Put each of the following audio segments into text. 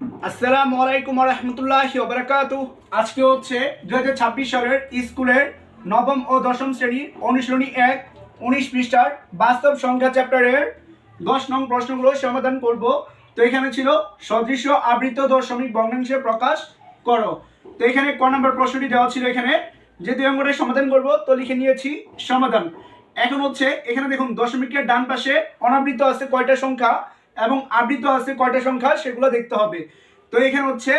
আসসালামু আলাইকুম রহমতুল্লাহ বারাকাতু আজকে হচ্ছে দু হাজার ছাব্বিশ সালের স্কুলের নবম ও দশম শ্রেণির অনুশীলনী এক, উনিশ পৃষ্ঠার বাস্তব সংখ্যা চ্যাপ্টারের দশ নং প্রশ্নগুলো সমাধান করব। তো এখানে ছিল সদৃশ্য আবৃত দশমিক ভগ্নাংশে প্রকাশ করো। তো এখানে ক নম্বর প্রশ্নটি দেওয়া ছিল এখানে, যে দুই অঙ্কটা সমাধান করব, তো লিখে নিয়েছি, সমাধান। এখন হচ্ছে, এখানে দেখুন, দশমিকের ডান পাশে অনাবৃত আছে কয়টা সংখ্যা? এবং আবৃত আছে কয়টা সংখ্যা সেগুলো দেখতে হবে। তো এখানে হচ্ছে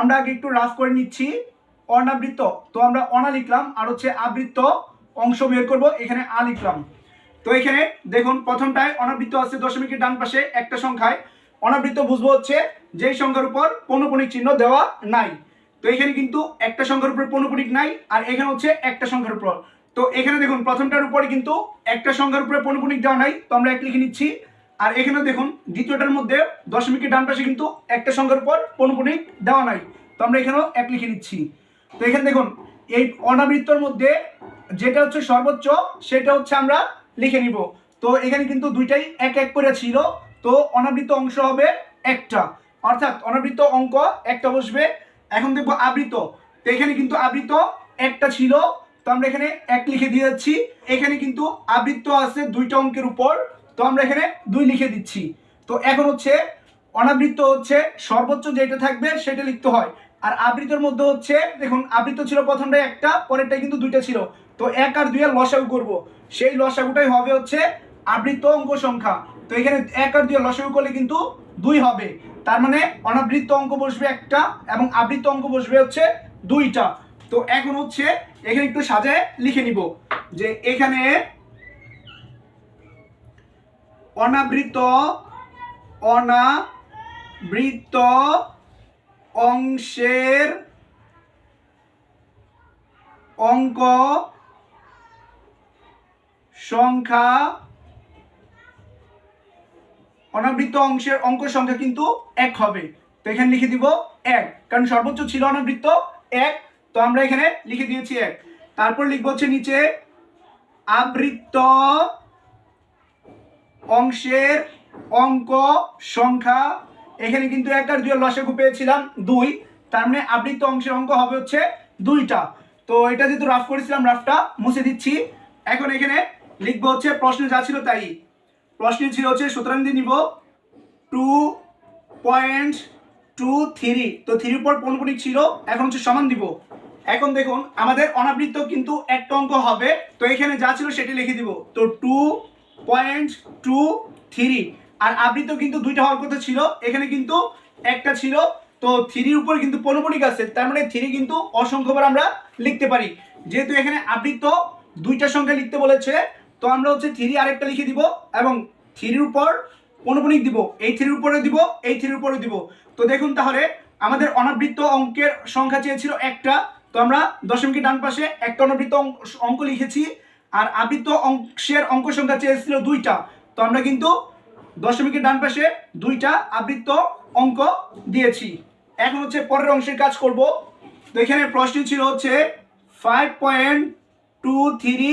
আমরা আগে একটু রাফ করে নিচ্ছি। অনাবৃত, তো আমরা অনা লিখলাম, আর হচ্ছে আবৃত অংশ বের করব, এখানে আ লিখলাম। তো এখানে দেখুন, প্রথমটায় অনাবৃত আছে দশমিকের ডান পাশে একটা সংখ্যায়। অনাবৃত বুঝব হচ্ছে যেই সংখ্যার উপর পৌনপুণিক চিহ্ন দেওয়া নাই। তো এখানে কিন্তু একটা সংখ্যার উপর পৌনপুণিক নাই, আর এখানে হচ্ছে একটা সংখ্যার উপর। তো এখানে দেখুন, প্রথমটার উপরে কিন্তু একটা সংখ্যার উপরে পৌনপুণিক দেওয়া নাই, তো আমরা এক লিখে নিচ্ছি। আর এখানে দেখুন, দ্বিতীয়টার মধ্যে দশমিকের ডান পাশে কিন্তু একটা সংখ্যার পর পৌনপুণিক দেওয়া নাই। তো আমরা এখানেও এক লিখে নিচ্ছি। তো এখানে দেখুন, এই অনাবৃত্তর মধ্যে যেটা হচ্ছে সর্বোচ্চ, সেটা হচ্ছে আমরা লিখে নিব। তো এখানে কিন্তু দুইটাই এক এক করে ছিল। তো অনাবৃত অংশ হবে একটা। অর্থাৎ অনাবৃত অঙ্ক একটা বসবে। এখন দেখব আবৃত তো এখানে কিন্তু আবৃত একটা ছিল। তো আমরা এখানে এক লিখে দিয়ে যাচ্ছি। এখানে কিন্তু আবৃত্ত আছে দুইটা অঙ্কের উপর। তো আমরা এখানে দুই লিখে দিচ্ছি। তো এখন হচ্ছে অনাবৃত্ত হচ্ছে সর্বোচ্চ যেটা থাকবে সেটা লিখতে হয়। আর আবৃতর মধ্যে হচ্ছে, দেখুন আবৃত ছিল প্রথমটা একটা, পরেরটা কিন্তু দুইটা ছিল। তো এক আর দুই আর লসাগু করব। সেই লসাগুটাই হবে হচ্ছে আবৃত অঙ্ক সংখ্যা। তো এখানে এক আর দুই লসাগু করলে কিন্তু দুই হবে। তার মানে অনাবৃত্ত অঙ্ক বসবে একটা এবং আবৃত অঙ্ক বসবে হচ্ছে দুইটা। তো এখন হচ্ছে এখানে একটু সাজায় লিখে নিব যে এখানে অনাবৃত অনাবৃত অংশের অঙ্ক সংখ্যা, অনাবৃত অংশের অঙ্ক সংখ্যা কিন্তু এক হবে। তো এখানে লিখে দিব এক। কারণ সর্বোচ্চ ছিল অনাবৃত্ত এক, তো আমরা এখানে লিখে দিয়েছি এক। তারপর লিখব হচ্ছে নিচে, আবৃত্ত অংশের অঙ্ক সংখ্যা, এখানে কিন্তু এক আর দুই লসাগু পেয়েছিলাম, দুই। তার মানে আবৃত্ত অংশের অঙ্ক হবে হচ্ছে দুইটা। তো এটা যেহেতু রাফ করেছিলাম রাফটা মুছে দিচ্ছি। এখন এখানে লিখব হচ্ছে প্রশ্ন যা ছিল তাই। প্রশ্ন ছিল হচ্ছে, সুতরাং দিয়ে নিব টু পয়েন্ট টু থ্রি তো থ্রির উপর পৌনপুণিক ছিল? এখন হচ্ছে সমান দিব। এখন দেখুন, আমাদের অনাবৃত্ত কিন্তু একটা অঙ্ক হবে। তো এখানে যা ছিল সেটি লিখে দিব। তো টু পয়েন্ট টু থ্রি। আর আবৃত্ত কিন্তু দুইটা হওয়ার কথা ছিল। এখানে কিন্তু একটা ছিল। তো থ্রির উপর কিন্তু পৌনপুণিক আছে। তার মানে থ্রি কিন্তু অসংখ্যবার আমরা লিখতে পারি। যেহেতু এখানে আবৃত্ত দুইটা সংখ্যা লিখতে বলেছে, তো আমরা হচ্ছে থ্রি আরেকটা লিখে দিব এবং থ্রির উপর পৌনপুণিক দিব। এই থ্রির উপরে দিব, এই থ্রির উপরে দিব। তো দেখুন তাহলে, আমাদের অনাবৃত্ত অঙ্কের সংখ্যা চেয়েছিল একটা। তো আমরা দশমিকের ডান পাশে একটা অনাবৃত্ত অঙ্ক লিখেছি। আর আবৃত্ত অংশের অঙ্ক সংখ্যা চেয়েছিল দুইটা। তো আমরা কিন্তু দশমিকের ডান পাশে দুইটা আবৃত্ত অঙ্ক দিয়েছি। এখন হচ্ছে পরের অংশের কাজ করব। তো এখানে প্রশ্ন ছিল হচ্ছে five point two three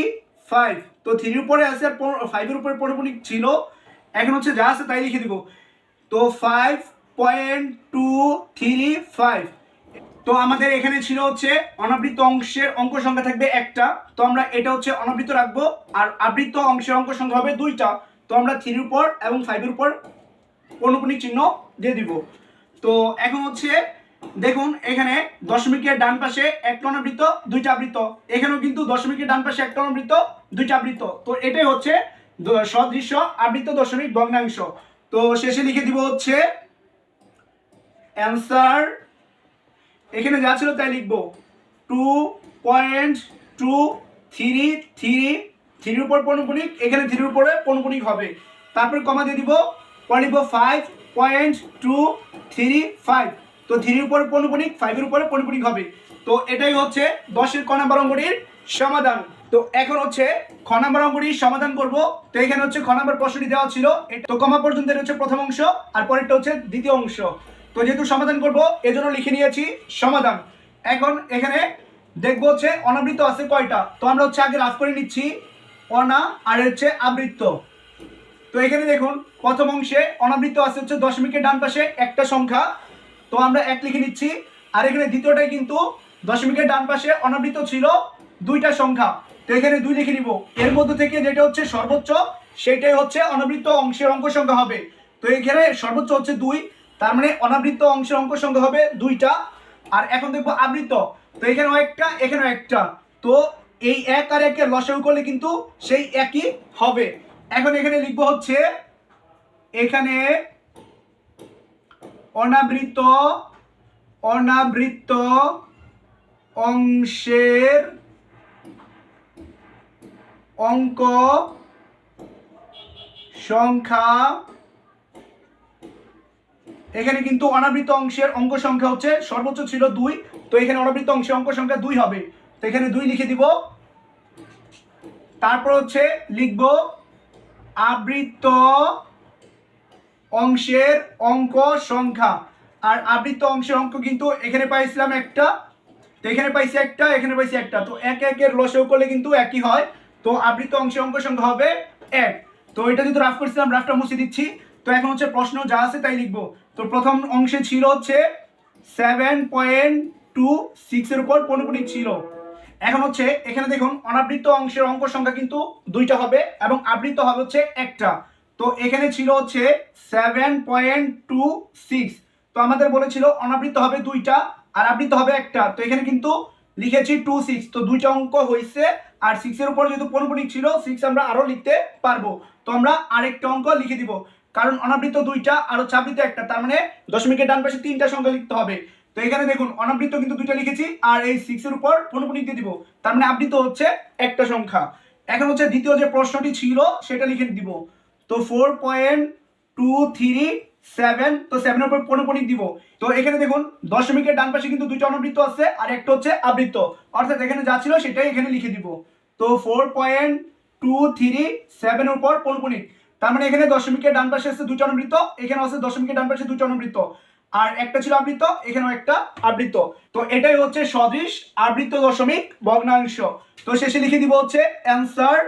five তো থ্রির উপরে আছে ফাইভের উপরে পৌনপুণিক ছিল। এখন হচ্ছে যা আছে তাই লিখে দিব। তো five point two three five তো আমাদের এখানে ছিল হচ্ছে অনাবৃত অংশের অঙ্ক সংখ্যা থাকবে একটা। তো আমরা এটা হচ্ছে অনাবৃত রাখব, আর আবৃত অংশের অঙ্ক সংখ্যা হবে দুইটা। তো আমরা থ্রির উপর এবং ফাইভের উপর পৌনপুণিক চিহ্ন দিয়ে দিব। তো এখন হচ্ছে দেখুন, এখানে দশমিকের ডান পাশে একটা অনাবৃত, দুইটা আবৃত। এখানেও কিন্তু দশমিকের ডান পাশে একটা অনাবৃত, দুইটা আবৃত। তো এটাই হচ্ছে সদৃশ্য আবৃত দশমিক ভগ্নাংশ। তো শেষে লিখে দিব হচ্ছে অ্যান্সার এখানে যা ছিল তাই লিখব। Two point two three three থ্রির উপর পৌনপুণিক এখানে থ্রির উপরে পৌনপুণিক হবে। তারপর কমা দিয়ে দিব, পরে লিখব five point two three five তো থ্রির উপরে পৌনপুণিক ফাইভের উপরে পৌনপুণিক হবে। তো এটাই হচ্ছে দশের ক নাম্বার অঙ্কটির সমাধান। তো এখন হচ্ছে খ নাম্বার অঙ্কটির সমাধান করব। তো এখানে হচ্ছে খ নাম্বার প্রশ্নটি দেওয়া ছিল। তো কমা পর্যন্ত এটা হচ্ছে প্রথম অংশ, আর পরেরটা হচ্ছে দ্বিতীয় অংশ। তো যেহেতু সমাধান করব, এজন্য লিখে নিয়েছি সমাধান। এখন এখানে দেখব হচ্ছে অনাবৃত আছে কয়টা? তো আমরা হচ্ছে আগে রাফ করে নিচ্ছি। অনা আর হচ্ছে আবৃত্ত। তো এখানে দেখুন, প্রথম অংশে অনাবৃত আছে হচ্ছে দশমিকের ডান পাশে একটা সংখ্যা। তো আমরা এক লিখে নিচ্ছি। আর এখানে দ্বিতীয়টাই কিন্তু দশমিকের ডান পাশে অনাবৃত ছিল দুইটা সংখ্যা। তো এখানে দুই লিখে নিব। এর মধ্যে থেকে যেটা হচ্ছে সর্বোচ্চ, সেটাই হচ্ছে অনাবৃত অংশের অঙ্ক সংখ্যা হবে। তো এখানে সর্বোচ্চ হচ্ছে দুই তার মানে অনাবৃত্ত অংশের অঙ্ক সংখ্যা হবে দুইটা, আর এখন দেখব আবৃত তো এখানেও একটা এখানেও একটা। তো এই এক আর একের লসাগু করলে কিন্তু সেই একই হবে। এখন এখানে লিখব হচ্ছে, এখানে অনাবৃত অনাবৃত অংশের অঙ্ক সংখ্যা এখানে কিন্তু অনাবৃত অংশের অঙ্ক সংখ্যা হচ্ছে সর্বোচ্চ ছিল দুই। তো এখানে অনাবৃত অংশের অঙ্ক সংখ্যা দুই হবে। তো এখানে দুই লিখে দিব। তারপর হচ্ছে লিখব আবৃত অংশের অঙ্ক সংখ্যা। আর আবৃত অংশের অঙ্ক কিন্তু এখানে পাইছিলাম একটা। তো এখানে পাইছি একটা, এখানে পাইছি একটা। তো এক একের লসেও করলে কিন্তু একই হয়। তো আবৃত অংশের অঙ্ক সংখ্যা হবে এক। তো এটা যদি রাফ করছিলাম, রাফটা মুছে দিচ্ছি। তো এখন হচ্ছে প্রশ্ন যা আছে তাই লিখব। তো প্রথম অংশে ছিল হচ্ছে সেভেন পয়েন্ট টু সিক্সের উপর পনেরো ছিল। এখন হচ্ছে এখানে দেখুন অনাবৃত অংশের অঙ্ক সংখ্যা কিন্তু দুইটা হবে এবং আবৃত হবে হচ্ছে একটা। তো এখানে ছিল হচ্ছে সেভেন পয়েন্ট টু সিক্স তো আমাদের বলেছিল অনাবৃত হবে দুইটা আর আবৃত হবে একটা। তো এখানে কিন্তু লিখেছি টু সিক্স তো দুইটা অঙ্ক হয়েছে আর সিক্সের উপর যেহেতু পনেরো ছিল সিক্স আমরা আরও লিখতে পারব। তো আমরা আরেকটা অঙ্ক লিখে দিব। কারণ অনাবৃত দুইটা, আর হচ্ছে আবৃত একটা, তার মানে দশমিকের ডান পাশে তিনটা সংখ্যা লিখতে হবে। তো এখানে দেখুন, অনাবৃত কিন্তু দুইটা লিখেছি, আর এই সিক্সের উপর পনেরো দিয়ে দিব। তার মানে আবৃত হচ্ছে একটা সংখ্যা। এখন হচ্ছে দ্বিতীয় যে প্রশ্নটি ছিল, সেটা লিখে দিব। তো four point two three seven তো সেভেনের উপর পনেরো দিব। তো এখানে দেখুন, দশমিকের ডান পাশে কিন্তু দুইটা অনাবৃত্ত আছে, আর একটা হচ্ছে আবৃত্ত অর্থাৎ এখানে যা ছিল, সেটাই এখানে লিখে দিব। তো ফোর পয়েন্ট টু থ্রি সেভেনের উপর পনেরো তার মানে এখানে দশমিকের ডান পাশে আছে দুইটা অনাবৃত্ত এখানে আছে দশমিকের ডান পাশে দুইটা অনাবৃত্ত। আর একটা ছিল আবৃত্ত, এখানেও একটা আবৃত্ত। তো এটাই হচ্ছে সদৃশ আবৃত্ত দশমিক ভগ্নাংশ। তো শেষে লিখে দিব হচ্ছে অ্যান্সার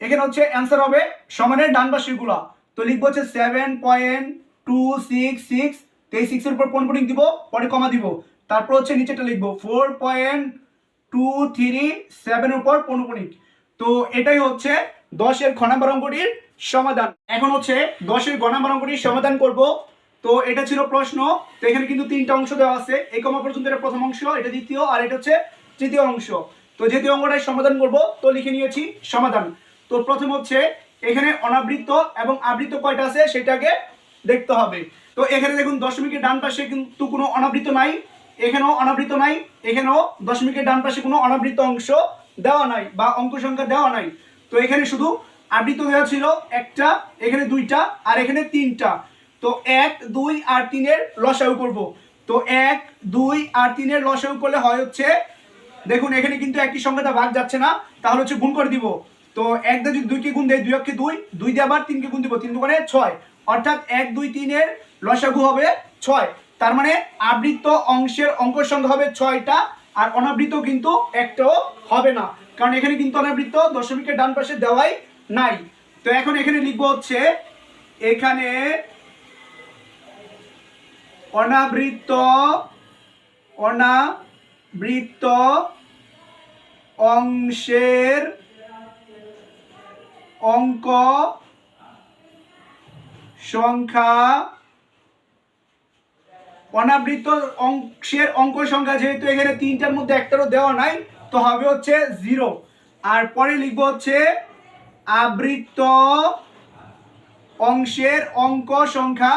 এখানে হচ্ছে অ্যান্সার হবে সমানের ডান পাশেগুলো তো লিখব হচ্ছে seven point two six six তো এই সিক্সের উপর পনেরো দিব? পরে কমা দিব। তারপর হচ্ছে নিচেটা লিখব ফোর পয়েন্ট টু থ্রি সেভেনের উপর পনেরো তো এটাই হচ্ছে দশের খ নাম্বার অঙ্কটির সমাধান। এখন হচ্ছে দশের গ অঙ্কটির সমাধান করব। তো এটা ছিল প্রশ্ন। তো এখানে কিন্তু তিনটা অংশ দেওয়া আছে। এই কমা পর্যন্ত এটা প্রথম অংশ, এটা দ্বিতীয়, আর এটা হচ্ছে তৃতীয় অংশ। তো যেহেতু অঙ্কটাই সমাধান করব, তো লিখে নিয়েছি সমাধান। তো প্রথম হচ্ছে এখানে অনাবৃত্ত এবং আবৃত্ত কয়টা আছে সেটাকে দেখতে হবে। তো এখানে দেখুন, দশমিকের ডান পাশে কিন্তু কোনো অনাবৃত নাই, এখানেও অনাবৃত নাই, এখানেও দশমিকের ডান পাশে কোনো অনাবৃত অংশ দেওয়া নাই বা অঙ্ক সংখ্যা দেওয়া নাই। তো এখানে শুধু আবৃত দেওয়া ছিল একটা, এখানে দুইটা, আর এখানে তিনটা। তো এক, দুই, আর তিনের লসাগু করব। তো এক, দুই, আর তিনের লসাগু করলে হয় হচ্ছে, দেখুন, এখানে কিন্তু একই সংখ্যাটা ভাগ যাচ্ছে না, তাহলে হচ্ছে গুণ করে দিব। তো এক দিয়ে যদি দুইকে গুণ দেয় দুই অক্ষে দুই দুই দিয়ে আবার তিনকে গুণ দিব, তিন দোকানে ছয়। অর্থাৎ এক, দুই, তিনের লসাগু হবে ছয়। তার মানে আবৃত্ত অংশের অঙ্ক সংখ্যা হবে ছয়টা, আর অনাবৃত কিন্তু একটাও হবে না। কারণ এখানে কিন্তু অনাবৃত্ত, দশমিকের ডান পাশে দেওয়াই নাই। তো এখন এখানে লিখব হচ্ছে, এখানে অনাবৃত্ত অনাবৃত্ত অংশের অঙ্ক সংখ্যা অনাবৃত অংশের অঙ্ক সংখ্যা যেহেতু এখানে তিনটার মধ্যে একটারও দেওয়া নাই তো হবে হচ্ছে জিরো আর পরে লিখব হচ্ছে আবৃত্ত অংশের অঙ্ক সংখ্যা।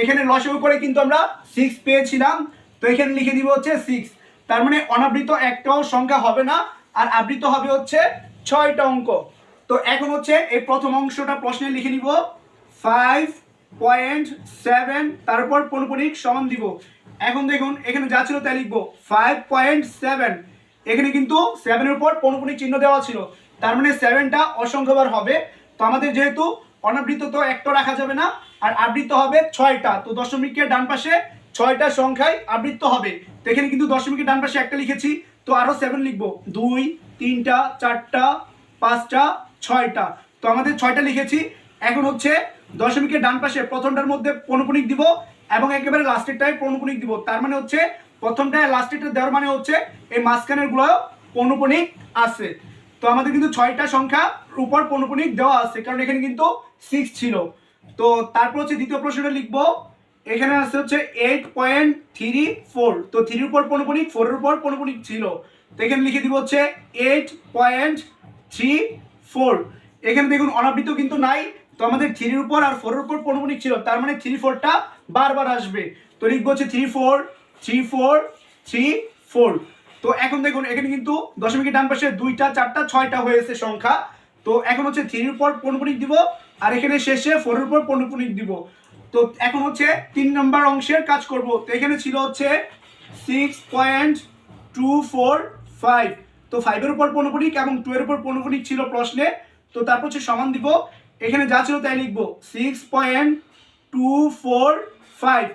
এখানে লসাগু করে কিন্তু আমরা সিক্স পেয়েছিলাম। তো এখানে লিখে দিব হচ্ছে সিক্স তার মানে অনাবৃত একটাও সংখ্যা হবে না, আর আবৃত হবে হচ্ছে ছয়টা অঙ্ক। তো এখন হচ্ছে এই প্রথম অংশটা প্রশ্নে লিখে নিব। ফাইভ পয়েন্ট সেভেন তারপর পৌনপুনিক সমান দিব। এখন দেখুন, এখানে যা ছিল তাই লিখব। ফাইভ পয়েন্ট সেভেন এখানে কিন্তু সেভেনের উপর পৌনপুনিক চিহ্ন দেওয়া ছিল। তার মানে সেভেনটা অসংখ্যবার হবে। তো আমাদের যেহেতু অনাবৃত তো একটা রাখা যাবে না, আর আবৃত হবে ছয়টা। তো দশমিকের ডান পাশে ছয়টা সংখ্যায় আবৃত্ত হবে। তো এখানে কিন্তু দশমিকের ডান পাশে একটা লিখেছি। তো আরও সেভেন লিখব। দুই, তিনটা, চারটা, পাঁচটা, ছয়টা। তো আমাদের ছয়টা লিখেছি। এখন হচ্ছে দশমিকের ডান পাশে প্রথমটার মধ্যে পনপনিক দিব এবং একেবারে লাস্টেরটায় পৌনপুনিক দিব। তার মানে হচ্ছে প্রথমটায় লাস্টেরটা দেওয়ার মানে হচ্ছে এই মাঝখানেরগুলো পৌনপুনিক আছে। তো আমাদের কিন্তু ছয়টা সংখ্যা উপর পৌনপুনিক দেওয়া আছে, কারণ এখানে কিন্তু সিক্স ছিল। তো তারপর হচ্ছে দ্বিতীয় প্রশ্নটা লিখব। এখানে আছে হচ্ছে এইট পয়েন্ট থ্রি ফোর তো থ্রির উপর পৌনপুনিক ফোরের উপর পৌনপুনিক ছিল। তো এখানে লিখে দিব হচ্ছে এইট পয়েন্ট থ্রি ফোর এখানে দেখুন অনাবৃত কিন্তু নাই। তো আমাদের থ্রির উপর আর ফোরের উপর পৌনপুনিক ছিল, তার মানে থ্রি ফোরটা বারবার আসবে। তো লিখব হচ্ছে three four three four three four তো এখন দেখুন, এখানে কিন্তু দশমিকের ডান পাশে দুইটা, চারটা, ছয়টা হয়েছে সংখ্যা। তো এখন হচ্ছে থ্রির উপর পৌনপুনিক দিব, আর এখানে শেষে ফোরের উপর পৌনপুনিক দিব। তো এখন হচ্ছে তিন নম্বর অংশের কাজ করব। তো এখানে ছিল হচ্ছে six point two four five তো ফাইভের উপর পৌনপুনিক এবং টু এর উপর পৌনপুনিক ছিল প্রশ্নে। তো তারপর হচ্ছে সমান দিব। এখানে যা ছিল তাই লিখব। Six point two four five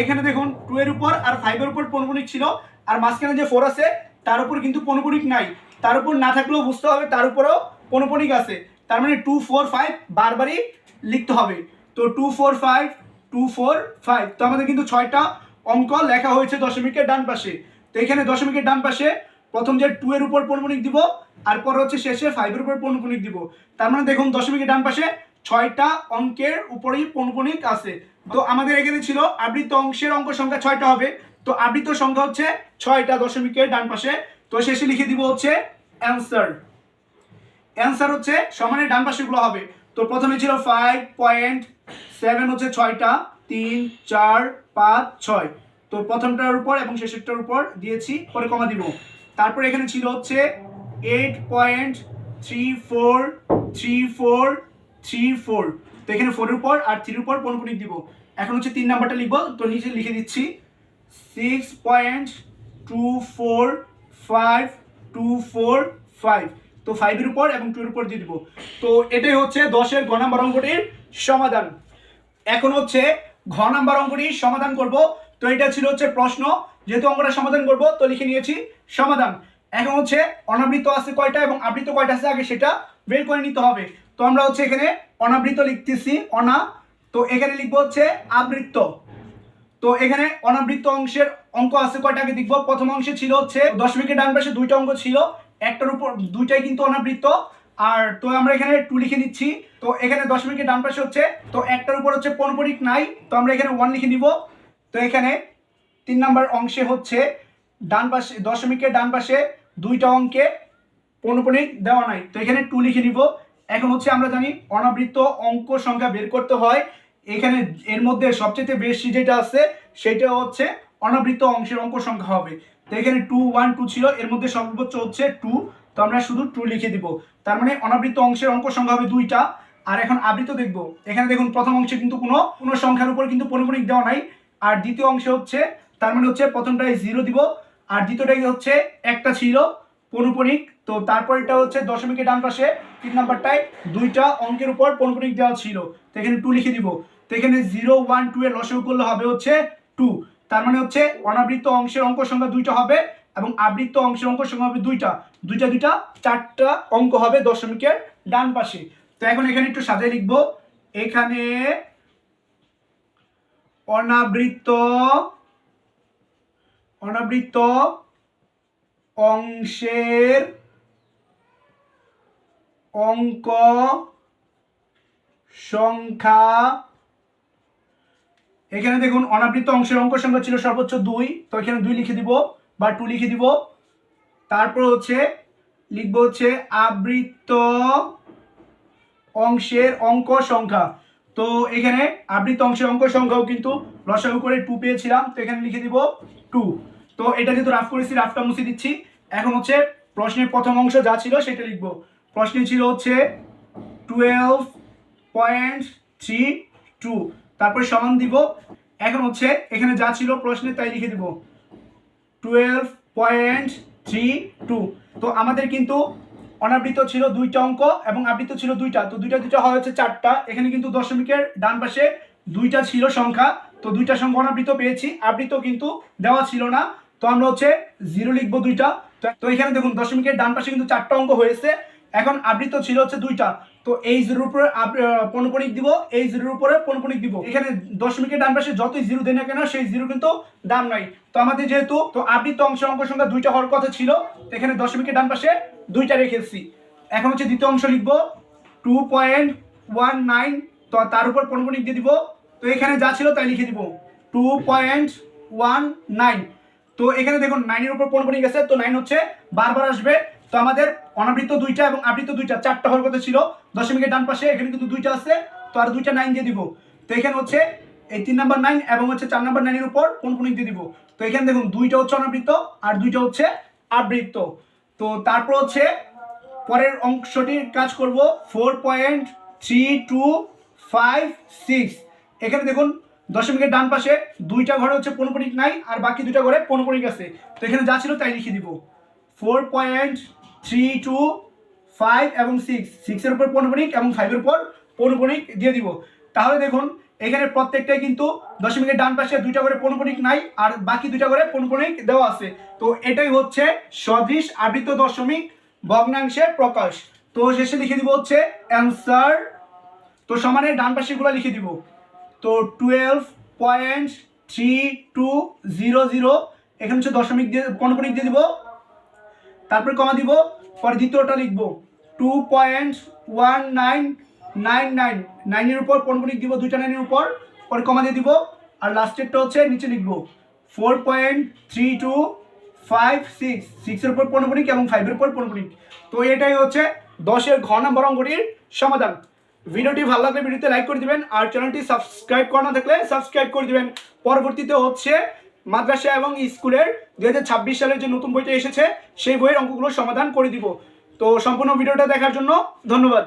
এখানে দেখুন টু এর উপর আর ফাইভের উপর পৌনপুনিক ছিল। আর মাঝখানে যে ফোর আছে, তার উপর কিন্তু পৌনপুনিক নাই। তার উপর না থাকলেও বুঝতে হবে, তার উপরেও পৌনপুনিক আছে। তার মানে টু ফোর ফাইভ বারবারই লিখতে হবে। তো two four five two four five তো আমাদের কিন্তু ছয়টা অঙ্ক লেখা হয়েছে দশমিকের ডান পাশে। তো এখানে দশমিকের ডান পাশে প্রথম যে টু এর উপর পৌনপুনিক দিব, আর পর হচ্ছে শেষে ফাইভের উপর পৌনপুনিক দিব। তার মানে দেখুন, দশমিকের ডান পাশে ছয়টা অঙ্কের উপরেই পৌনপুনিক আছে। তো আমাদের এখানে ছিল আবৃত অংশের অঙ্ক সংখ্যা ছয়টা হবে। তো আবৃত সংখ্যা হচ্ছে ছয়টা দশমিকের ডান পাশে। তো শেষে লিখে দিব হচ্ছে অ্যান্সার অ্যান্সার হচ্ছে সমানের ডান পাশেগুলো হবে। তো প্রথমে ছিল ফাইভ পয়েন্ট সেভেন হচ্ছে ছয়টা, তিন, চার, পাঁচ, ছয়। তো প্রথমটার উপর এবং শেষেরটার উপর দিয়েছি, পরে কমা দিব। তারপর এখানে ছিল হচ্ছে eight point three four three four three four তো এখানে ফোরের উপর আর থ্রির উপর পনপুনিক দিব। এখন হচ্ছে তিন নাম্বারটা লিখব। তো নিচে লিখে দিচ্ছি। Six point two four five two four five তো ফাইভের উপর এবং টুর উপর দিয়ে দিব। তো এটাই হচ্ছে দশের ঘ নাম্বার অঙ্কটির সমাধান। এখন হচ্ছে ঘ নাম্বার অঙ্কটির সমাধান করব। তো এটা ছিল হচ্ছে প্রশ্ন। যেহেতু অঙ্কটা সমাধান করব, তো লিখে নিয়েছি সমাধান। এখন হচ্ছে অনাবৃত আছে কয়টা এবং আবৃত কয়টা আছে আগে সেটা বের করে নিতে হবে। তো আমরা হচ্ছে এখানে অনাবৃত লিখতেছি, অনা। তো এখানে লিখব হচ্ছে আবৃত্ত। তো এখানে অনাবৃত্ত অংশের অঙ্ক আছে কয়টা আগে দেখব? প্রথম অংশে ছিল হচ্ছে দশমিকের ডান পাশে দুইটা অঙ্ক ছিল, একটার উপর দুইটাই কিন্তু অনাবৃত্ত। আর তো আমরা এখানে টু লিখে নিচ্ছি, তো এখানে দশমিকের ডান পাশে হচ্ছে, তো একটার উপর হচ্ছে পনপরিক নাই, তো আমরা এখানে ওয়ান লিখে নিব। তো এখানে তিন নাম্বার অংশে হচ্ছে ডান পাশে, দশমিকের ডান পাশে দুইটা অঙ্কে পৌনপণিক দেওয়া নাই, তো এখানে টু লিখে নিব। এখন হচ্ছে আমরা জানি অনাবৃত্ত অঙ্ক সংখ্যা বের করতে হয়। এখানে এর মধ্যে সবচেয়ে বেশি যেটা আছে, সেটা হচ্ছে অনাবৃত্ত অংশের অঙ্ক সংখ্যা হবে। তো এখানে টু ওয়ান টু ছিল, এর মধ্যে সর্বোচ্চ হচ্ছে টু তো আমরা শুধু টু লিখে দিব। তার মানে অনাবৃত্ত অংশের অঙ্ক সংখ্যা হবে দুইটা। আর এখন আবৃত দেখব। এখানে দেখুন, প্রথম অংশে কিন্তু কোনো কোনো সংখ্যার উপর কিন্তু পরিমাণিক দেওয়া নাই। আর দ্বিতীয় অংশে হচ্ছে, তার মানে হচ্ছে প্রথমটায় জিরো দিব। আর দ্বিতীয়টাই হচ্ছে একটা ছিল। পনুপনিক, তো তারপর এটা হচ্ছে দশমিকের ডান পাশে তিন নাম্বারটায় দুইটা অঙ্কের উপর পনুপনিক দেওয়া ছিল। তো এখানে টু লিখে দিব। তো এখানে জিরো ওয়ান টু এর লসগু করলে হবে হচ্ছে টু তার মানে হচ্ছে অনাবৃত্ত অংশের অঙ্ক সংখ্যা দুইটা হবে এবং আবৃত্ত অংশের অঙ্ক সংখ্যা হবে দুইটা। দুইটা দুইটা, চারটা অঙ্ক হবে দশমিকের ডান পাশে। তো এখন এখানে একটু সাজায় লিখব। এখানে অনাবৃত্ত অনাবৃত্ত অংশের অঙ্ক সংখ্যা, এখানে দেখুন অনাবৃত অংশের অঙ্ক সংখ্যা ছিল সর্বোচ্চ দুই, তো এখানে দুই লিখে দিব বা টু লিখে দিব। তারপর হচ্ছে লিখব হচ্ছে আবৃত্ত অংশের অঙ্ক সংখ্যা। তো এখানে আবৃত অংশের অঙ্ক সংখ্যাও কিন্তু লসাগু করে টু পেয়েছিলাম, তো এখানে লিখে দিব টু তো এটা যেহেতু রাফ করেছি রাফটা মুছে দিচ্ছি। এখন হচ্ছে প্রশ্নের প্রথম অংশ যা ছিল সেটা লিখব। প্রশ্নে ছিল হচ্ছে টুয়েলভ পয়েন্ট থ্রি টু তারপরে সমান দিব। এখন হচ্ছে এখানে যা ছিল প্রশ্নে তাই লিখে দিব। টুয়েলভ পয়েন্ট থ্রি টু তো আমাদের কিন্তু অনাবৃত ছিল দুইটা অঙ্ক এবং আবৃত ছিল দুইটা। তো দুইটা দুইটা হয় হচ্ছে চারটা। এখানে কিন্তু দশমিকের ডান পাশে দুইটা ছিল সংখ্যা। তো দুইটা সংখ্যা অনাবৃত পেয়েছি। আবৃত কিন্তু দেওয়া ছিল না। তো আমরা হচ্ছে জিরো লিখব দুইটা। তো- এখানে দেখুন, দশমিকের ডান পাশে কিন্তু চারটা অঙ্ক হয়েছে। এখন আবৃত ছিল হচ্ছে দুইটা। তো এই জিরোর উপরে পৌনপুণিক দিব, এই জিরোর উপরে পৌনপুণিক দিব। এখানে দশমিকের ডান পাশে যতই জিরো দেয় না কেন, সেই জিরো কিন্তু দাম নাই। তো আমাদের যেহেতু, তো আবৃত অংশ অঙ্ক সংখ্যা দুইটা হওয়ার কথা ছিল, তো এখানে দশমিকের ডান পাশে দুইটা রেখেছি এখন হচ্ছে দ্বিতীয় অংশ লিখব। টু পয়েন্ট ওয়ান নাইন, তো তার উপর পৌনপুণিক দিয়ে দিব। তো এখানে যা ছিল তাই লিখে দিব। Two point one nine. তো এখানে দেখুন নাইনের উপর পৌনপুণিক গেছে, তো নাইন হচ্ছে বারবার আসবে। তো আমাদের অনাবৃত্ত দুইটা এবং আবৃত্ত দুইটা, চারটা হওয়ার কথা ছিল? দশমিকের ডান পাশে, এখানে কিন্তু দুইটা আছে, তো আর দুইটা নাইন দিয়ে দিব। তো এখানে হচ্ছে এই তিন নাম্বার নাইন এবং হচ্ছে চার নাম্বার নাইনের উপর পৌনপুণিক দিয়ে দিব। তো এখানে দেখুন দুইটা হচ্ছে অনাবৃত্ত আর দুইটা হচ্ছে আবৃত্ত। তো তারপর হচ্ছে পরের অংশটির কাজ করব four point three two five six এখানে দেখুন দশমিকের ডান পাশে দুইটা ঘরে হচ্ছে পৌনপুণিক নাই, আর বাকি দুইটা ঘরে পৌনপুণিক আছে। তো এখানে যা ছিল তাই লিখে দিব। Four point three two five এবং সিক্স সিক্সের উপর পৌনপুণিক এবং ফাইভের উপর পৌনপুণিক দিয়ে দিব। তাহলে দেখুন, এখানে প্রত্যেকটাই কিন্তু দশমিকের ডান পাশে দুইটা করে পৌনপুণিক নাই, আর বাকি দুইটা করে পৌনপুণিক দেওয়া আছে। তো এটাই হচ্ছে সদৃশ আবৃত দশমিক ভগ্নাংশের প্রকাশ। তো শেষে লিখে দিব হচ্ছে অ্যান্সার তো সমানে ডান পাশেগুলো লিখে দিব। তো twelve point three two zero zero এখানে হচ্ছে দশমিক দিয়ে পৌনপুণিক দিয়ে দিব। তারপরে কমা দিব, পরে দ্বিতীয়টা লিখব। Two point one nine nine nine নাইনের উপর পৌনপুণিক দিব, দুইটা নাইনের উপর, পরে কমা দিয়ে দিব। আর লাস্টেরটা হচ্ছে নিচে লিখব। Four point three two five six সিক্সের উপর পৌনপুণিক এবং ফাইভের উপর পৌনপুণিক তো এটাই হচ্ছে দশের ঘ নম্বর অঙ্কটির সমাধান। ভিডিওটি ভালো লাগলে ভিডিওতে লাইক করে দিবেন আর চ্যানেলটি সাবস্ক্রাইব করা না থাকলে সাবস্ক্রাইব করে দিবেন। পরবর্তীতে হচ্ছে মাদ্রাসা এবং স্কুলের দু হাজার ছাব্বিশ সালের যে নতুন বইটা এসেছে, সেই বইয়ের অঙ্কগুলো সমাধান করে দিব। তো সম্পূর্ণ ভিডিওটা দেখার জন্য ধন্যবাদ।